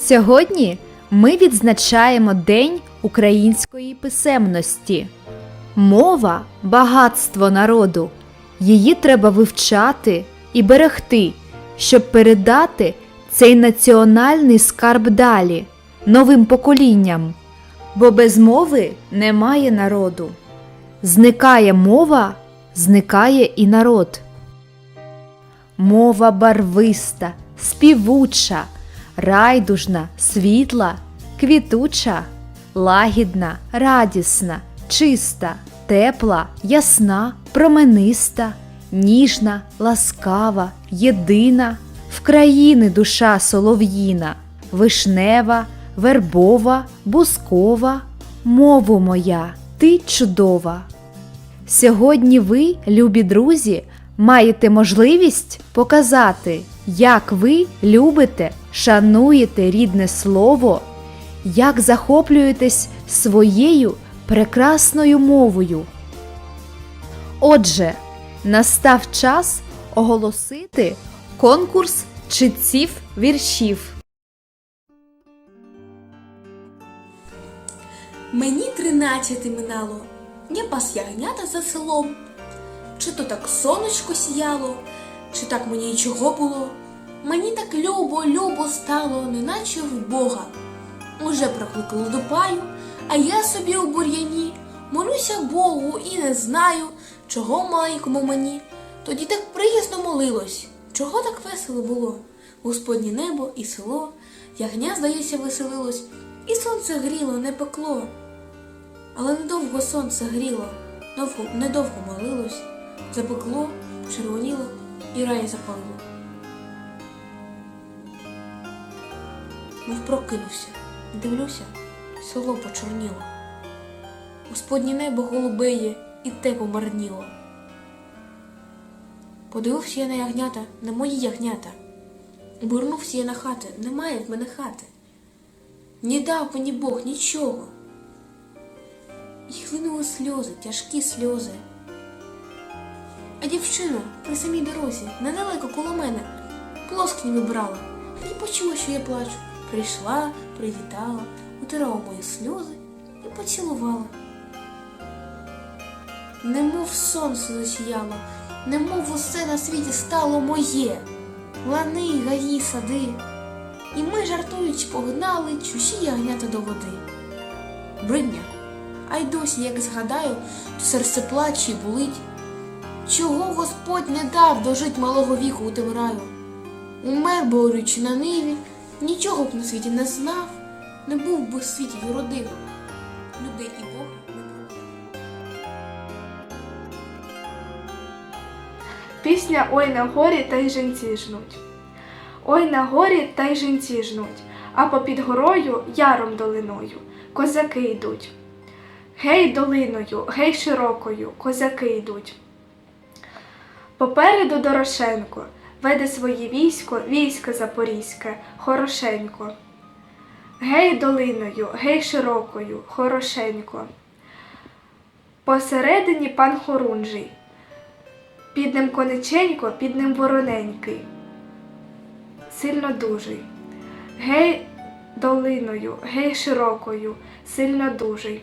Сьогодні ми відзначаємо День української писемності. Мова багатство народу. Її треба вивчати і берегти, щоб передати цей національний скарб далі, новим поколінням. Бо без мови немає народу. Зникає мова, зникає і народ. Мова барвиста, співуча, райдужна, світла, квітуча, лагідна, радісна, чиста, тепла, ясна, промениста, ніжна, ласкава, єдина, в країни душа солов'їна, вишнева, вербова, бускова, мову моя, ти чудова. Сьогодні ви, любі друзі, маєте можливість показати, як ви любите, шануєте рідне слово, як захоплюєтесь своєю прекрасною мовою. Отже, настав час оголосити конкурс читців віршів. Мені тринадцяти минало, я пас ягнята за селом. Чи то так сонечко сіяло, чи так мені й чого було. Мені так любо, любо стало, неначе в Бога. Уже прокликало до паю, а я собі у бур'яні молюся Богу і не знаю, чого маленькому мені. Тоді так приязно молилось, чого так весело було. Господнє небо і село, ягня, здається, веселилось, і сонце гріло, не пекло. Але недовго сонце гріло, довго, недовго молилось, запекло, червоніло і рай запалило. Мов прокинувся, дивлюся, село почорніло. Господнє небо голубеє і те помарніло. Подивився я на ягнята, на мої ягнята. Обернувся я на хати, немає в мене хати. Не дав мені Бог нічого. І хлинули сльози, тяжкі сльози. А дівчина при самій дорозі, недалеко коло мене, плоскінь вибрала і почула, що я плачу. Прийшла, привітала, утирала мої сльози і поцілувала. Немов сонце засіяло, немов усе на світі стало моє. Лани, гаї, сади. І ми, жартуючи, погнали чужі ягнята до води. Бридня, а й досі, як згадаю, то серце плаче і болить. Чого Господь не дав дожить малого віку у тим раю? Умер, борючи на ниві, нічого б на світі не знав, не був би в світі юродивим. Людей і Бога не пробив. Пісня Ой на горі та й жінці жнуть. Ой на горі та й жінці жнуть, а попід горою яром долиною козаки йдуть. Гей долиною, гей широкою, козаки йдуть. Попереду Дорошенко веде своє військо, військо Запорізьке, Хорошенько. Гей долиною, гей широкою, Хорошенько. Посередині пан Хорунжий. Під ним кониченько, під ним вороненький, сильно дужий. Гей долиною, гей широкою, сильно дужий.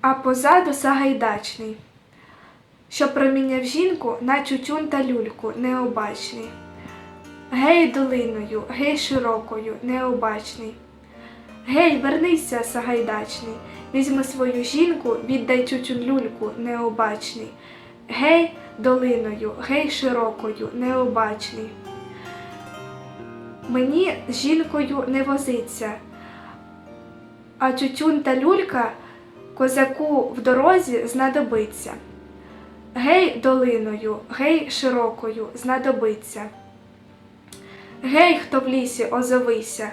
А позаду Сагайдачний, що проміняв жінку на чучун та люльку необачний. Гей долиною, гей широкою, необачний. Гей, вернися, Сагайдачний, візьми свою жінку, віддай чучун люльку, необачний. Гей долиною, гей широкою, необачний. Мені з жінкою не возиться, а тютюн та люлька козаку в дорозі знадобиться. Гей долиною, гей широкою, знадобиться. Гей, хто в лісі озовися,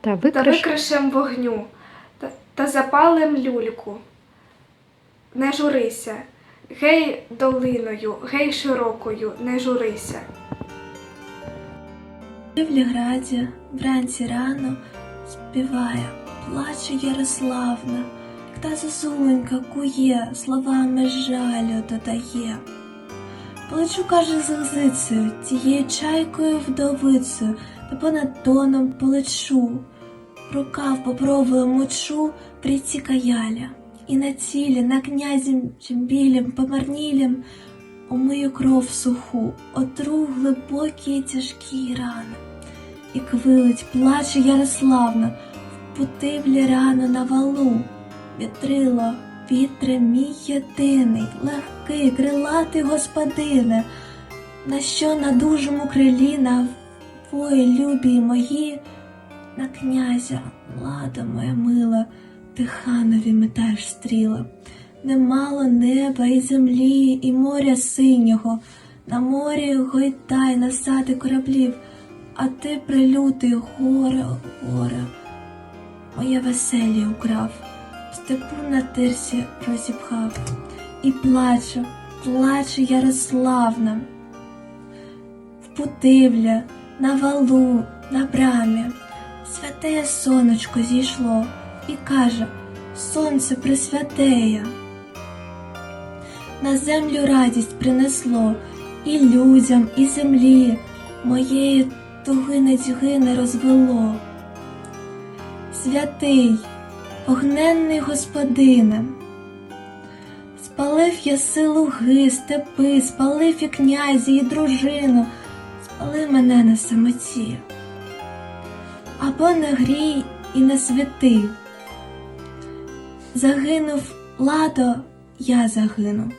Та та викриш викришем вогню, та, та запалим люльку. Не журися, гей долиною, гей широкою, не журися. В Ліграді вранці рано співає, плаче Ярославна, та зозуленька кує, словами жалю додає. Полечу, каже, з лозицею, тією чайкою вдовицею, та понад доном полечу. Рукав попробую мочу прийти каяля, і на тілі, на князім білім, помарнілім, умию кров суху, отру глибокі й тяжкі рани. І квилить, плаче Ярославна, в путивлі рано на валу, вітрило, вітре мій єдиний, легкий, крилатий господине, на що на дужому крилі, на вої любі мої, на князя, лада моя мила, ти ханові метаєш стріла. Немало неба і землі, і моря синього, на морі гойдай насади кораблів, а ти прилютий горе, горе, моє веселі украв, степу на тирсі розіпхав, і плачу, плаче Ярославна, в путивля, на валу, на брамі, святе сонечко зійшло і каже, сонце присвятеє. На землю радість принесло і людям, і землі моєї туги не розвело. Святий, огненний господине, спалив я силуги, степи, спалив і князі, і дружину, спали мене на самоті. Або не грій і не святи. Загинув ладо, я загину.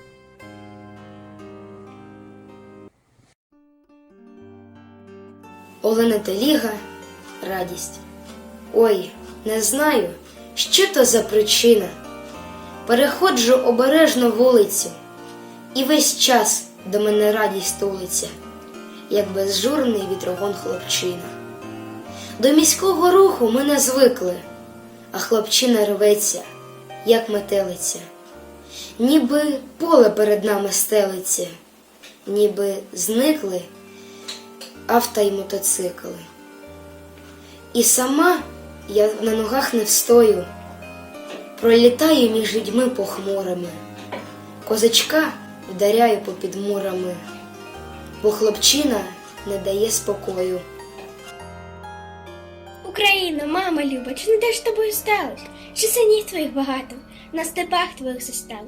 Олена Теліга радість. Ой, не знаю, що то за причина. Переходжу обережно вулицю, і весь час до мене радість тулиться, як безжурний вітрогон хлопчина. До міського руху ми не звикли, а хлопчина рветься, як метелиця, ніби поле перед нами стелиться, ніби зникли авто й мотоцикли. І сама я на ногах не встою, пролітаю між людьми похмурими, козачка вдаряю попід мурами, бо хлопчина не дає спокою. Україно, мама люба, чи не те ж тобою сталося? Чи синів твоїх багато на степах твоїх застало?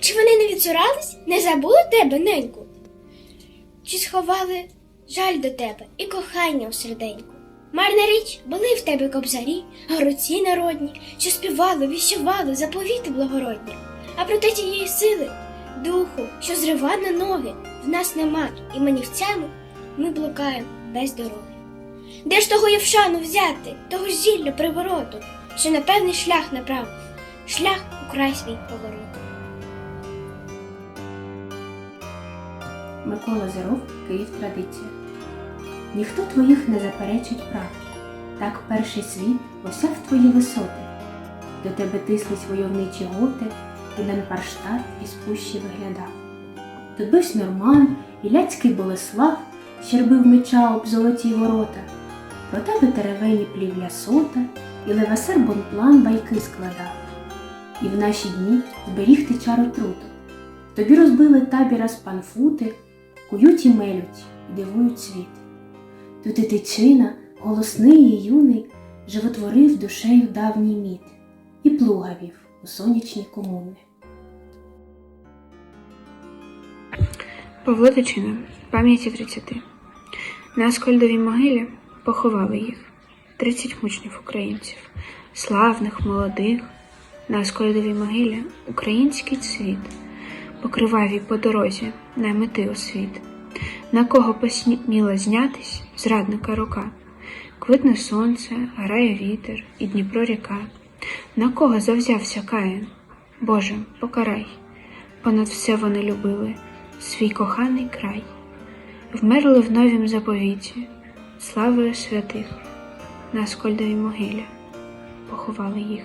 Чи вони не відсурались, не забули тебе, неньку? Чи сховали жаль до тебе і кохання у серденьку? Марна річ, були в тебе кобзарі, гороці народні, що співали, віщували заповіти благородні. А проте тієї сили, духу, що зрива на ноги, в нас нема, і манівцями ми блукаємо без дороги. Де ж того Євшану взяти, того зілля привороту, що на певний шлях направив, шлях у край свій повороту. Микола Зеров, Київ Традиція. Ніхто твоїх не заперечить прав. Так перший світ осяв твої висоти. До тебе тислись войовничі готи, і Ленпарштадт із пущі виглядав. Тут бивсь Норман, і ляцький Болеслав щербив меча об золоті ворота. Про тебе теревені плів'я сота, і левасер бонплан байки складав. І в наші дні зберіг ти чару труту. Тобі розбили табіра з панфути, кують і мелють, дивують світ. Тут і тичина, голосний і юний, животворив душею давній міт, і плуга вів у сонячні комуни. Павло Тичина, пам'яті 30. На Аскольдовій могилі поховали їх 30 мучнів українців, славних, молодих. На Аскольдовій могилі український цвіт, покривавій по дорозі на мети освіт. На кого посміла знятись зрадника рука, квитне сонце, грає вітер і Дніпро ріка. На кого завзявся Каїн? Боже, покарай, понад все вони любили свій коханий край, вмерли в новім заповіті, славою святих, на Аскольдовій могилі поховали їх.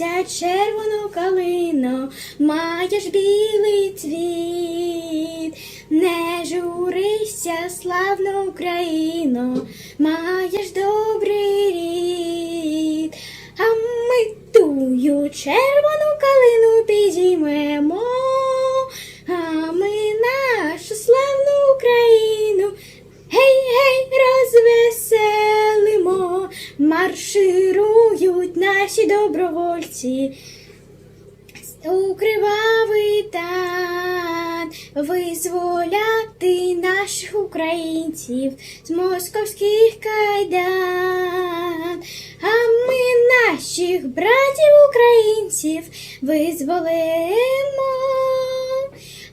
Не червону калину, маєш білий цвіт, не журися, славну Україну, маєш добрий добровольці. У кривавий визволяти наших українців з московських кайдан, а ми наших братів українців визволимо,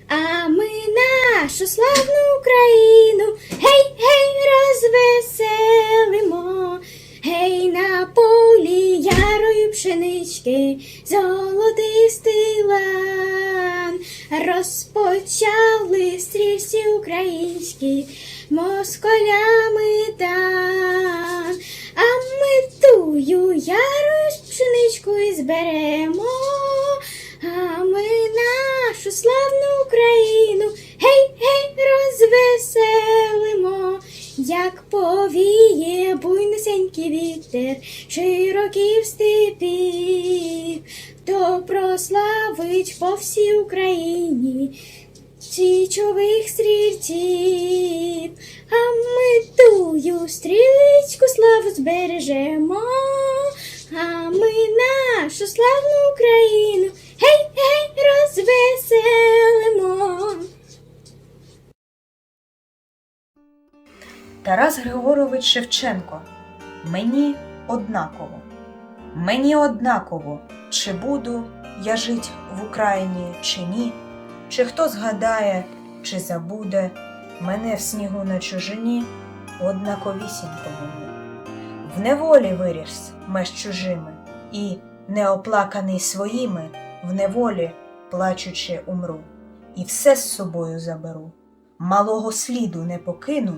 а ми нашу славну Україну, гей, гей, розвеселимо. Гей, на полі ярої пшенички, золотистий лан, розпочали стрільці українські москалями тан, а ми тую ярою пшеничку і зберемо, а ми нашу славну Україну, гей, гей, розвеселимо. Як повіє буйнесенький вітер широків степів, то прославить по всій Україні січових стрільців, а ми тую стрілецьку славу збережемо, а ми нашу славну Україну, гей, гей, розвеселимо. Тарас Григорович Шевченко. Мені однаково. Мені однаково, чи буду я жить в Україні, чи ні, чи хто згадає, чи забуде мене в снігу на чужині, однаковісінько мені. В неволі виріс меж чужими, і, неоплаканий своїми, в неволі, плачучи, умру, і все з собою заберу. Малого сліду не покину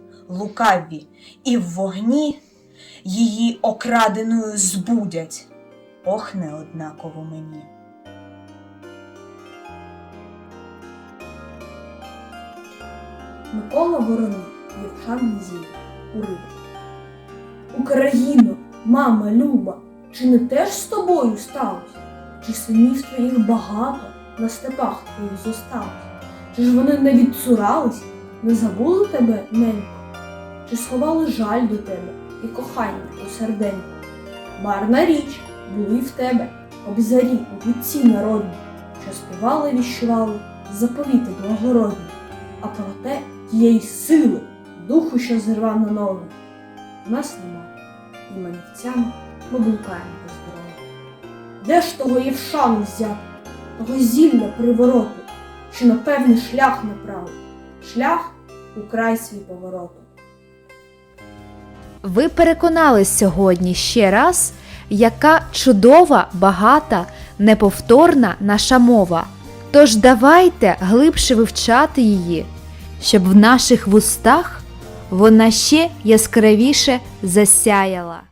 лукаві і в вогні її окраденою збудять. Ох, не однаково мені. Микола Вороний, Євхан Нізій, Урив. Україно, мама Люба, чи не теж з тобою сталося? Чи синів твоїх багато на степах твоїх зосталось? Чи ж вони не відцурались, не забули тебе, ненько? Чи сховали жаль до тебе і кохання у серденько? Марна річ були в тебе обзарі у гудці народні, що співали, віщували заповіти благородні, а проте тієї сили, духу, що зрива на ноги, в нас нема, і манівцями ми блукаємо без дороги. Де ж того Євшану взяти, того зілля привороту, що на певний шлях направив, шлях у край свій повороту. Ви переконались сьогодні ще раз, яка чудова, багата, неповторна наша мова. Тож давайте глибше вивчати її, щоб в наших вустах вона ще яскравіше засяяла.